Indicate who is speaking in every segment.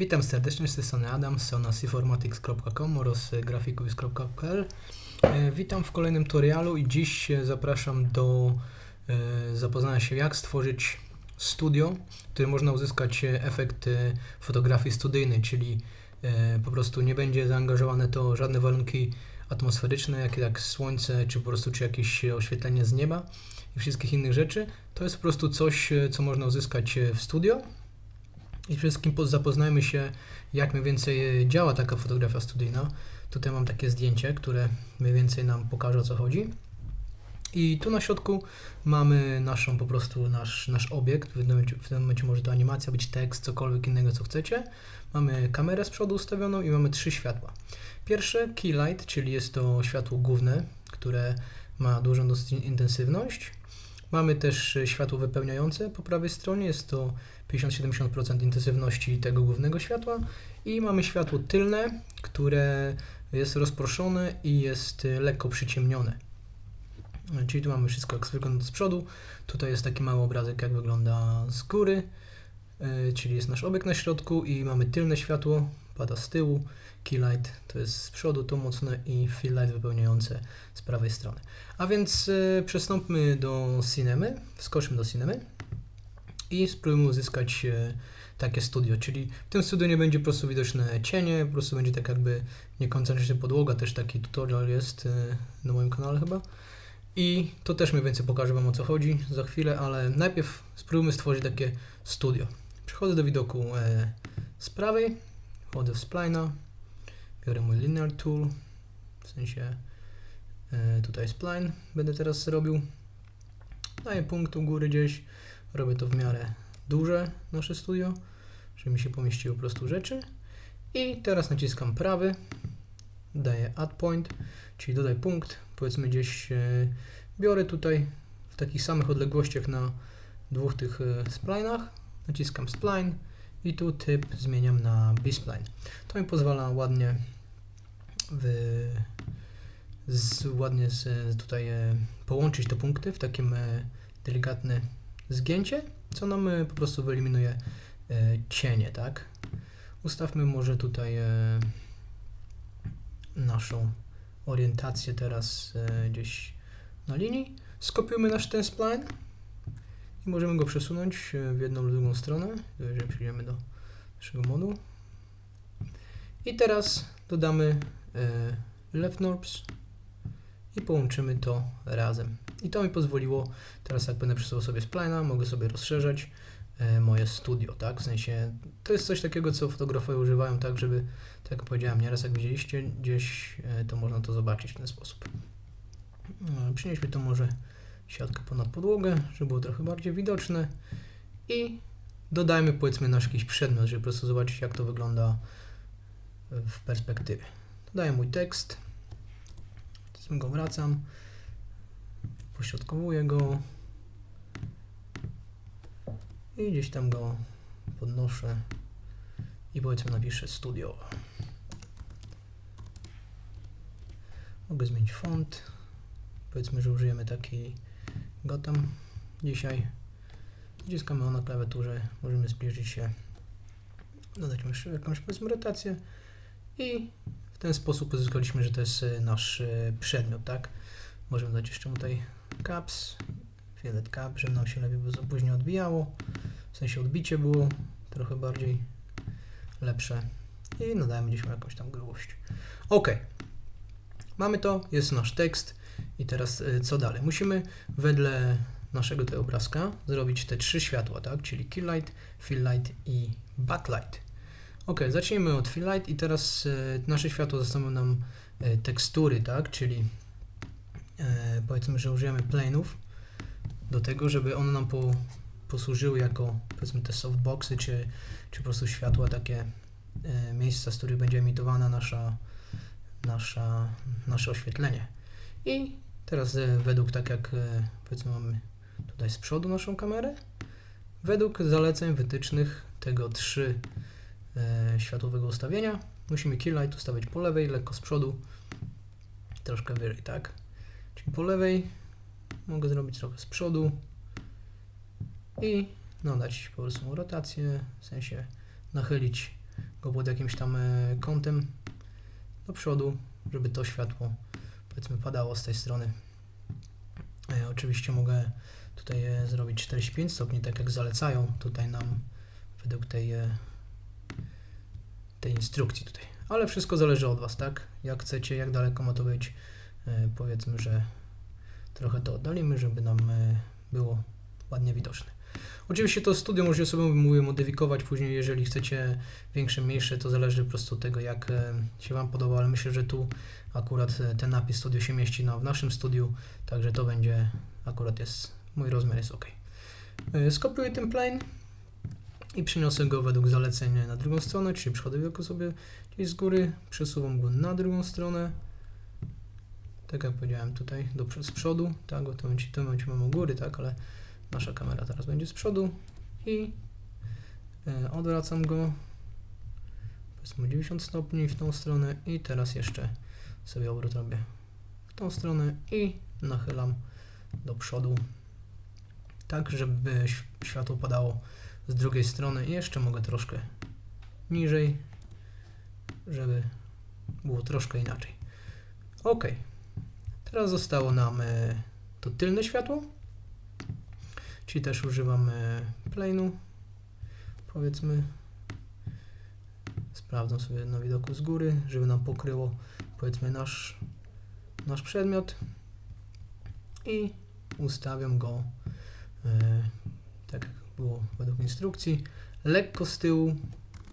Speaker 1: Witam serdecznie, z tej strony Adam, strona cformatics.com oraz graphicus.pl. E, Witam w kolejnym tutorialu i dziś e, zapraszam do e, zapoznania się jak stworzyć studio, w którym można uzyskać efekt fotografii studyjnej, czyli po prostu nie będzie zaangażowane to żadne warunki atmosferyczne, jakie jak słońce, czy po prostu czy jakieś oświetlenie z nieba i wszystkich innych rzeczy. To jest po prostu coś, co można uzyskać w studio. I przede wszystkim po- zapoznajmy się, jak mniej więcej e, działa taka fotografia studyjna. Tutaj mam takie zdjęcie, które mniej więcej nam pokaże o co chodzi. I tu na środku mamy naszą po prostu nasz, nasz obiekt. W tym, momencie, w tym momencie może to animacja być tekst, cokolwiek innego co chcecie. Mamy kamerę z przodu ustawioną i mamy trzy światła. Pierwsze key light, czyli jest to światło główne, które ma dużą dosyć intensywność. Mamy też e, światło wypełniające po prawej stronie, jest to 50-70% intensywności tego głównego światła i mamy światło tylne, które jest rozproszone i jest y, lekko przyciemnione. E, Czyli tu mamy wszystko jak wygląda z przodu. Tutaj jest taki mały obrazek jak wygląda z góry, e, czyli jest nasz obiekt na środku i mamy tylne światło, pada z tyłu, key light to jest z przodu, to mocne i fill light wypełniające z prawej strony. A więc e, przystąpmy do cinemy, wskoczmy do cinemy i spróbujmy uzyskać e, takie studio, czyli w tym studiu nie będzie po prostu widoczne cienie, po prostu będzie tak jakby niekoncentryczna podłoga, też taki tutorial jest e, na moim kanale chyba. I to też mniej więcej pokażę Wam o co chodzi za chwilę, ale najpierw spróbujmy stworzyć takie studio. Przechodzę do widoku e, z prawej, wchodzę w splina, biorę mój linear tool, w sensie e, tutaj spline będę teraz robił. Daję punkt u góry gdzieś, robię to w miarę duże nasze studio, żeby mi się pomieściły po prostu rzeczy. I teraz naciskam prawy, daję add point, czyli dodaj punkt, powiedzmy gdzieś e, biorę tutaj w takich samych odległościach na dwóch tych e, splinach, naciskam spline i tu typ zmieniam na B-spline. To mi pozwala ładnie z, ładnie z, tutaj e, połączyć te punkty w takim e, delikatne zgięcie, co nam e, po prostu wyeliminuje cienie, tak? Ustawmy może tutaj naszą orientację teraz gdzieś na linii. Skopiujmy nasz ten spline możemy go przesunąć e, w jedną lub drugą stronę, jeżeli przejdziemy do naszego modu. I teraz dodamy e, left norbs i połączymy to razem. I to mi pozwoliło, teraz jak będę przesuwał sobie splina, mogę sobie rozszerzać e, moje studio, tak? W sensie, to jest coś takiego, co fotografowie używają, tak, żeby, tak jak powiedziałem, nieraz jak widzieliście gdzieś, to można to zobaczyć w ten sposób. Przynieśmy to może siatkę ponad podłogę, żeby było trochę bardziej widoczne i dodajmy powiedzmy nasz jakiś przedmiot, żeby po prostu zobaczyć jak to wygląda w perspektywie. Dodaję mój tekst, powiedzmy go wracam, pośrodkowuję go i gdzieś tam go podnoszę i powiedzmy napiszę studio. Mogę zmienić font. Powiedzmy, że użyjemy taki Gotham dzisiaj. Naciskamy o na klawiaturze, możemy zbliżyć się, dodać jeszcze jakąś powiedzmy rotację i w ten sposób uzyskaliśmy, że to jest e, nasz e, przedmiot, tak? Możemy dać jeszcze tutaj caps, fiolet cap, żeby nam się lepiej później odbijało, w sensie odbicie było trochę bardziej lepsze i nadajemy gdzieś jakąś tam grubość. Ok, mamy to, jest nasz tekst i teraz y, co dalej? Musimy wedle naszego tego obrazka zrobić te trzy światła, tak? Czyli kill light, fill light i backlight. Ok, zacznijmy od fill light i teraz y, nasze światło zostaną nam y, tekstury, tak? Czyli powiedzmy, że użyjemy plane'ów do tego, żeby one nam po, posłużyły jako powiedzmy te softboxy, czy, czy po prostu światła takie miejsca, z których będzie emitowana nasza, nasza, nasze oświetlenie. I teraz e, według tak jak e, powiedzmy mamy tutaj z przodu naszą kamerę, według zaleceń wytycznych tego 3 e, światłowego ustawienia musimy kill light ustawić po lewej, lekko z przodu, troszkę wyżej, tak? Czyli po lewej mogę zrobić trochę z przodu i no dać po prostu rotację, w sensie nachylić go pod jakimś tam kątem do przodu, żeby to światło powiedzmy padało z tej strony. E, oczywiście mogę tutaj e, zrobić 45 stopni, tak jak zalecają tutaj nam według tej, e, tej instrukcji tutaj. Ale wszystko zależy od Was, tak? Jak chcecie, jak daleko ma to być. Powiedzmy, że trochę to oddalimy, żeby nam było ładnie widoczne. Oczywiście to studio możecie sobie, mówię, modyfikować później, jeżeli chcecie większe, mniejsze, to zależy po prostu od tego, jak e, się Wam podoba, ale myślę, że tu akurat e, ten napis studio się mieści na, w naszym studiu, także to będzie, akurat jest, mój rozmiar jest ok. E, Skopiuję ten plane i przeniosę go według zaleceń na drugą stronę, czyli przychodzę go sobie gdzieś z góry, przesuwam go na drugą stronę, tak jak powiedziałem tutaj, do, z przodu, tak, bo w tym momencie mamy u góry, tak, ale nasza kamera teraz będzie z przodu i e, odwracam go. Powiedzmy 90 stopni w tą stronę i teraz jeszcze sobie obrót robię w tą stronę i nachylam do przodu. Tak, żeby światło padało z drugiej strony. I jeszcze mogę troszkę niżej, żeby było troszkę inaczej. Ok, teraz zostało nam e, to tylne światło, czyli też używamy plane'u, powiedzmy. Sprawdzam sobie na widoku z góry, żeby nam pokryło powiedzmy nasz, nasz przedmiot i ustawiam go e, tak jak było według instrukcji, lekko z tyłu,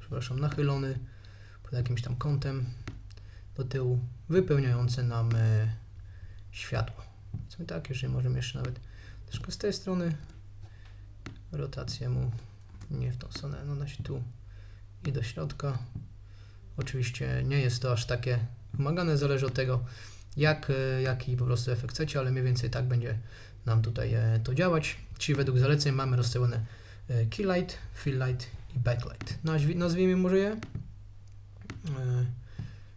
Speaker 1: przepraszam, nachylony pod jakimś tam kątem do tyłu, wypełniający nam e, światło. Powiedzmy tak, jeżeli możemy jeszcze nawet troszkę z tej strony, rotację mu nie w tą stronę, no na tu i do środka. Oczywiście nie jest to aż takie wymagane, zależy od tego, jak, e, jaki po prostu efekt chcecie, ale mniej więcej tak będzie nam tutaj e, to działać. Czyli według zaleceń mamy rozstawione e, keylight, fill-light i backlight. Nazwi, nazwijmy może je.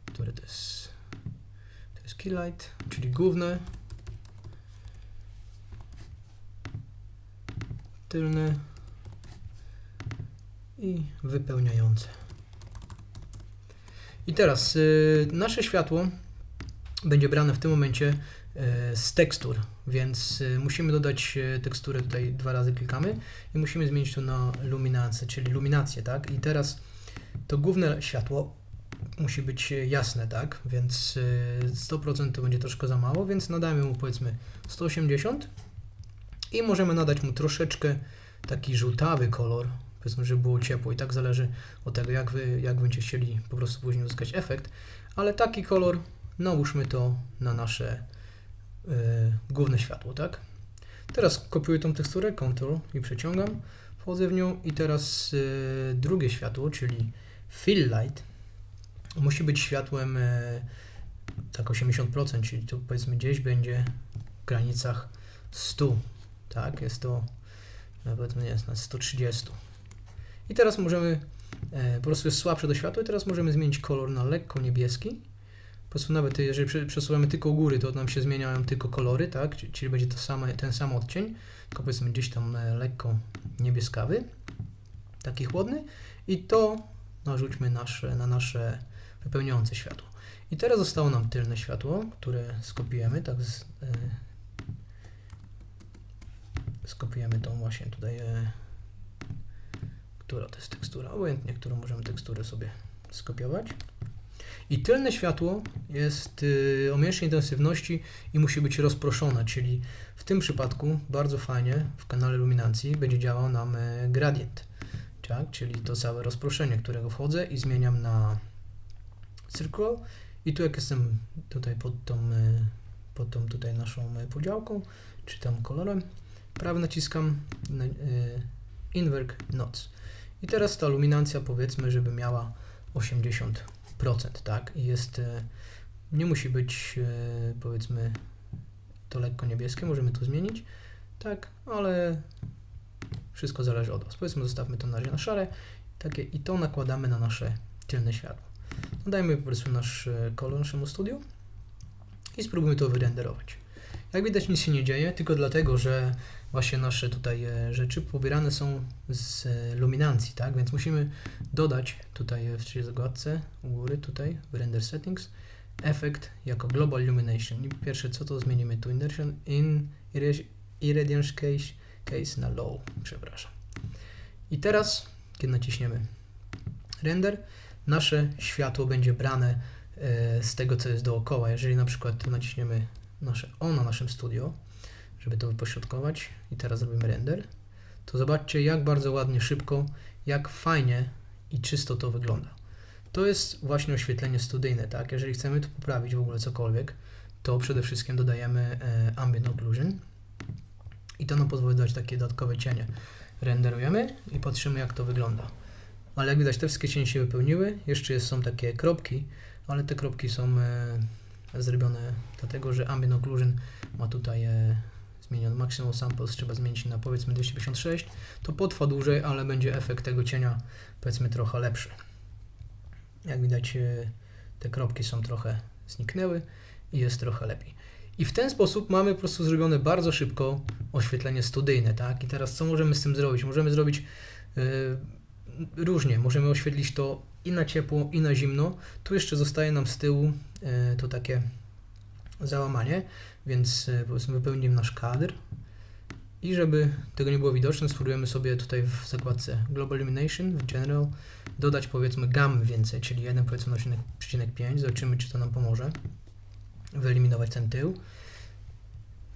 Speaker 1: Które to jest? To jest keylight, czyli główne. Tylne i wypełniające. I teraz y, nasze światło będzie brane w tym momencie y, z tekstur, więc y, musimy dodać y, teksturę, tutaj dwa razy klikamy i musimy zmienić to na luminację, czyli luminację, tak? I teraz to główne światło musi być y, jasne, tak? Więc y, 100% to będzie troszkę za mało, więc nadajmy mu powiedzmy 180 i możemy nadać mu troszeczkę taki żółtawy kolor, powiedzmy, żeby było ciepło i tak zależy od tego, jak wy, jak będziecie chcieli po prostu później uzyskać efekt, ale taki kolor, nałóżmy to na nasze y, główne światło, tak? Teraz kopiuję tą teksturę, Ctrl i przeciągam, wchodzę w nią i teraz y, drugie światło, czyli fill light, musi być światłem y, tak 80%, czyli tu powiedzmy gdzieś będzie w granicach 100, tak? Jest to nawet nie jest na 130. I teraz możemy, e, po prostu jest słabsze do światła i teraz możemy zmienić kolor na lekko niebieski. Po prostu nawet jeżeli prze- przesuwamy tylko góry, to nam się zmieniają tylko kolory, tak? Czyli- Czyli będzie to same, ten sam odcień, tylko powiedzmy gdzieś tam e, lekko niebieskawy, taki chłodny i to narzućmy nasze, na nasze wypełniające światło. I teraz zostało nam tylne światło, które skopiujemy, tak z, e, skopiujemy tą właśnie tutaj, e, która to jest tekstura, obojętnie, którą możemy teksturę sobie skopiować. I tylne światło jest y, o mniejszej intensywności i musi być rozproszone, czyli w tym przypadku bardzo fajnie w kanale luminacji będzie działał nam e, gradient, tak? czyli to całe rozproszenie, którego wchodzę i zmieniam na circle i tu jak jestem tutaj pod tą, e, pod tą tutaj naszą e, podziałką, czy tam kolorem, prawy naciskam na, y, Inverk Notes. I teraz ta luminacja powiedzmy, żeby miała 80%, tak? I jest, y, nie musi być y, powiedzmy to lekko niebieskie, możemy to zmienić, tak? Ale wszystko zależy od Was. Powiedzmy, zostawmy to na razie na szare takie, i to nakładamy na nasze tylne światło. Dajmy po prostu nasz kolor naszemu studiu i spróbujmy to wyrenderować. Jak widać nic się nie dzieje, tylko dlatego, że właśnie nasze tutaj e, rzeczy pobierane są z e, luminancji, tak? Więc musimy dodać tutaj e, w trzeciej zakładce u góry tutaj w render settings efekt jako global illumination. I pierwsze co to zmienimy tu inertion in irradiance case, case na low, przepraszam. I teraz, kiedy naciśniemy render, nasze światło będzie brane z tego, co jest dookoła. Jeżeli na przykład naciśniemy nasze O na naszym studio, żeby to wypośrodkować i teraz zrobimy render, to zobaczcie jak bardzo ładnie, szybko, jak fajnie i czysto to wygląda. To jest właśnie oświetlenie studyjne, tak? Jeżeli chcemy tu poprawić w ogóle cokolwiek, to przede wszystkim dodajemy e, ambient occlusion i to nam pozwoli dać takie dodatkowe cienie. Renderujemy i patrzymy jak to wygląda. Ale jak widać te wszystkie cienie się wypełniły, jeszcze są takie kropki, ale te kropki są e, zrobione dlatego, że ambient occlusion ma tutaj e, zmieniony maximum samples, trzeba zmienić na powiedzmy 256, to potrwa dłużej, ale będzie efekt tego cienia powiedzmy trochę lepszy. Jak widać e, te kropki są trochę zniknęły i jest trochę lepiej. I w ten sposób mamy po prostu zrobione bardzo szybko oświetlenie studyjne, tak? I teraz co możemy z tym zrobić? Możemy zrobić e, różnie, możemy oświetlić to i na ciepło, i na zimno. Tu jeszcze zostaje nam z tyłu e, to takie załamanie, więc e, powiedzmy wypełnimy nasz kadr i żeby tego nie było widoczne, spróbujemy sobie tutaj w zakładce Global Illumination, w General, dodać powiedzmy gam więcej, czyli 1 powiedzmy na 0,5, zobaczymy czy to nam pomoże wyeliminować ten tył.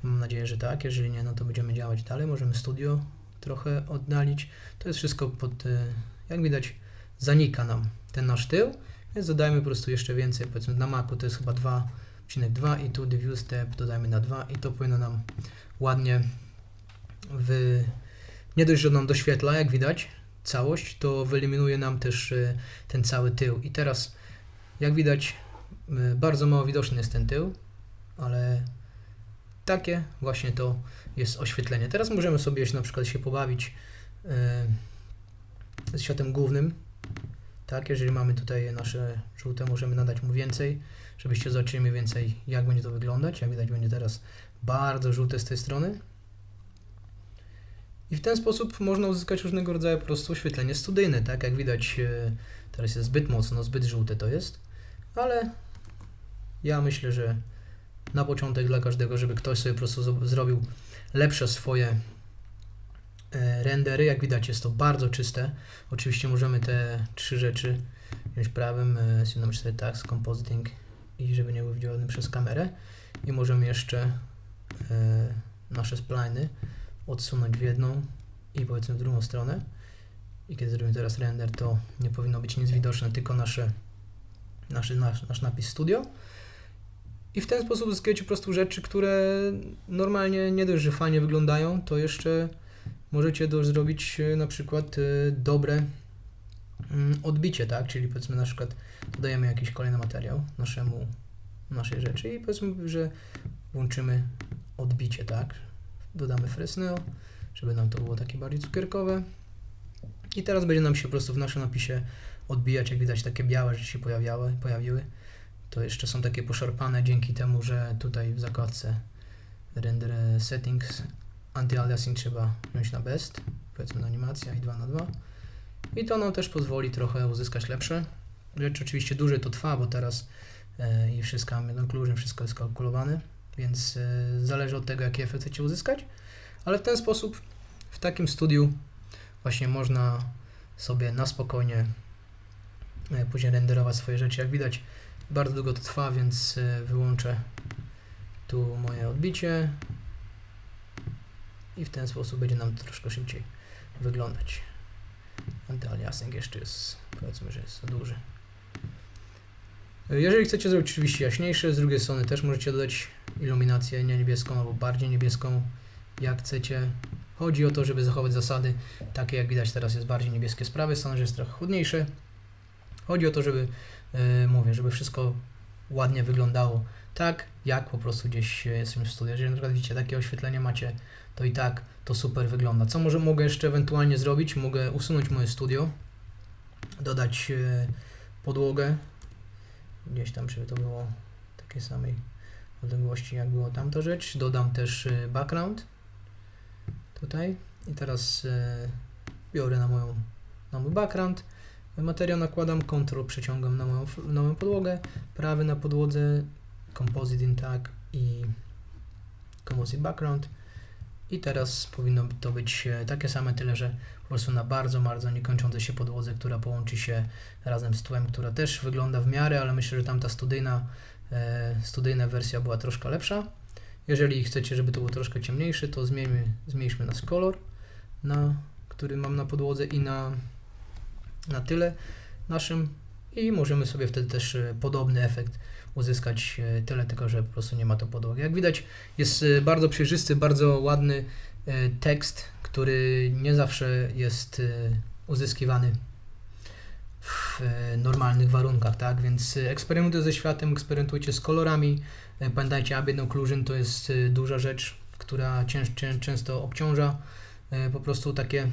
Speaker 1: Mam nadzieję, że tak, jeżeli nie, no to będziemy działać dalej, możemy studio trochę oddalić. To jest wszystko pod, e, jak widać, zanika nam ten nasz tył, więc dodajmy po prostu jeszcze więcej, powiedzmy na Macu to jest chyba 2,2 i tu diffuse step dodajmy na 2 i to powinno nam ładnie w... nie dość, że nam doświetla, jak widać, całość, to wyeliminuje nam też e, ten cały tył. I teraz, jak widać, e, bardzo mało widoczny jest ten tył, ale takie właśnie to jest oświetlenie. Teraz możemy sobie na przykład się pobawić e, z światem głównym. Tak, jeżeli mamy tutaj nasze żółte, możemy nadać mu więcej, żebyście zobaczyli mniej więcej jak będzie to wyglądać. Jak widać będzie teraz bardzo żółte z tej strony. I w ten sposób można uzyskać różnego rodzaju po prostu oświetlenie studyjne, tak? Jak widać e, teraz jest zbyt mocno, zbyt żółte to jest, ale ja myślę, że na początek dla każdego, żeby ktoś sobie po prostu zrobił lepsze swoje rendery. Jak widać jest to bardzo czyste. Oczywiście możemy te trzy rzeczy wziąć prawym, e, Synom 4 Tax, Compositing i żeby nie był widziany przez kamerę. I możemy jeszcze e, nasze spliny odsunąć w jedną i powiedzmy w drugą stronę. I kiedy zrobimy teraz render, to nie powinno być nic widoczne, tylko nasze, nasze, nasz, nasz napis studio. I w ten sposób uzyskujecie po prostu rzeczy, które normalnie nie dość, że fajnie wyglądają, to jeszcze możecie też zrobić e, na przykład e, dobre mm, odbicie, tak? Czyli powiedzmy na przykład dodajemy jakiś kolejny materiał naszemu, naszej rzeczy i powiedzmy, że włączymy odbicie, tak? Dodamy Fresnel, żeby nam to było takie bardziej cukierkowe. I teraz będzie nam się po prostu w naszym napisie odbijać, jak widać takie białe rzeczy się pojawiały, pojawiły. To jeszcze są takie poszarpane dzięki temu, że tutaj w zakładce render settings anti-aliasing trzeba wziąć na best, powiedzmy na animacja i 2 na 2 i to nam też pozwoli trochę uzyskać lepsze rzeczy. Oczywiście dłużej to trwa, bo teraz e, i wszystko ambient occlusion, wszystko jest kalkulowane, więc e, zależy od tego, jaki efekt chcecie uzyskać, ale w ten sposób w takim studiu właśnie można sobie na spokojnie e, później renderować swoje rzeczy. Jak widać, bardzo długo to trwa, więc wyłączę tu moje odbicie i w ten sposób będzie nam to troszkę szybciej wyglądać. Antyaliasing jeszcze jest, powiedzmy, że jest za duży. Jeżeli chcecie zrobić oczywiście jaśniejsze, z drugiej strony też możecie dodać iluminację nie niebieską albo bardziej niebieską, jak chcecie. Chodzi o to, żeby zachować zasady takie, jak widać teraz jest bardziej niebieskie z prawej strony, że jest trochę chudniejsze. Chodzi o to, żeby, e, mówię, żeby wszystko ładnie wyglądało tak, jak po prostu gdzieś e, jesteśmy w studiu. Jeżeli na przykład widzicie takie oświetlenie macie, to i tak to super wygląda. Co może mogę jeszcze ewentualnie zrobić? Mogę usunąć moje studio, dodać e, podłogę, gdzieś tam, żeby to było takiej samej odległości jak było tamta rzecz. Dodam też y, background tutaj i teraz biorę na moją na mój background. Materiał nakładam, Ctrl przeciągam na moją, na moją podłogę, prawy na podłodze, Composite in Tag i Composite Background. I teraz powinno to być e, takie same, tyle że po prostu na bardzo, bardzo niekończącej się podłodze, która połączy się razem z tłem, która też wygląda w miarę, ale myślę, że tamta studyjna, e, studyjna wersja była troszkę lepsza. Jeżeli chcecie, żeby to był troszkę ciemniejszy, to zmieńmy, zmniejszmy nas kolor, na, który mam na podłodze i na, na tyle naszym i możemy sobie wtedy też e, podobny efekt uzyskać e, tyle, tylko że po prostu nie ma to podłogi. Jak widać jest e, bardzo przejrzysty, bardzo ładny tekst, który nie zawsze jest uzyskiwany w normalnych warunkach, tak? Więc eksperymentuj ze światem, eksperymentujcie z kolorami. Pamiętajcie, ambient occlusion to jest duża rzecz, która cię, często obciąża po prostu takie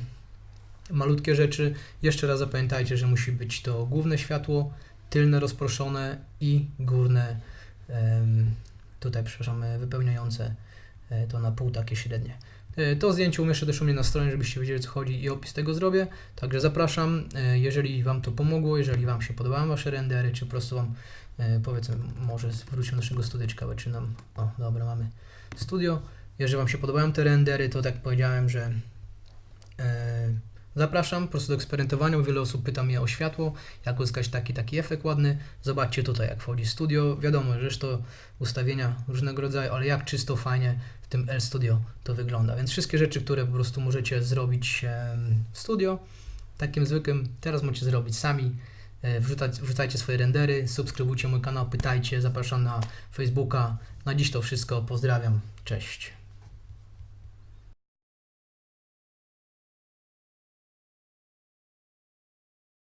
Speaker 1: malutkie rzeczy. Jeszcze raz zapamiętajcie, że musi być to główne światło, tylne rozproszone i górne tutaj, przepraszam, wypełniające e, to na pół takie średnie. E, To zdjęcie umieszczę też u mnie na stronie, żebyście wiedzieli o co chodzi i opis tego zrobię. Także zapraszam, e, jeżeli Wam to pomogło, jeżeli Wam się podobały Wasze rendery, czy po prostu Wam powiedzmy, może wróćmy do naszego studia, ciekawe czy nam, o dobra, mamy studio. Jeżeli Wam się podobają te rendery, to tak powiedziałem, że e, zapraszam po prostu do eksperymentowania, wiele osób pyta mnie o światło, jak uzyskać taki, taki efekt ładny. Zobaczcie tutaj, jak wchodzi studio. Wiadomo, że to ustawienia różnego rodzaju, ale jak czysto, fajnie w tym L Studio to wygląda. Więc wszystkie rzeczy, które po prostu możecie zrobić w studio, takim zwykłym, teraz możecie zrobić sami. E, wrzucajcie swoje rendery, subskrybujcie mój kanał, pytajcie, zapraszam na Facebooka. Na dziś to wszystko, pozdrawiam, cześć.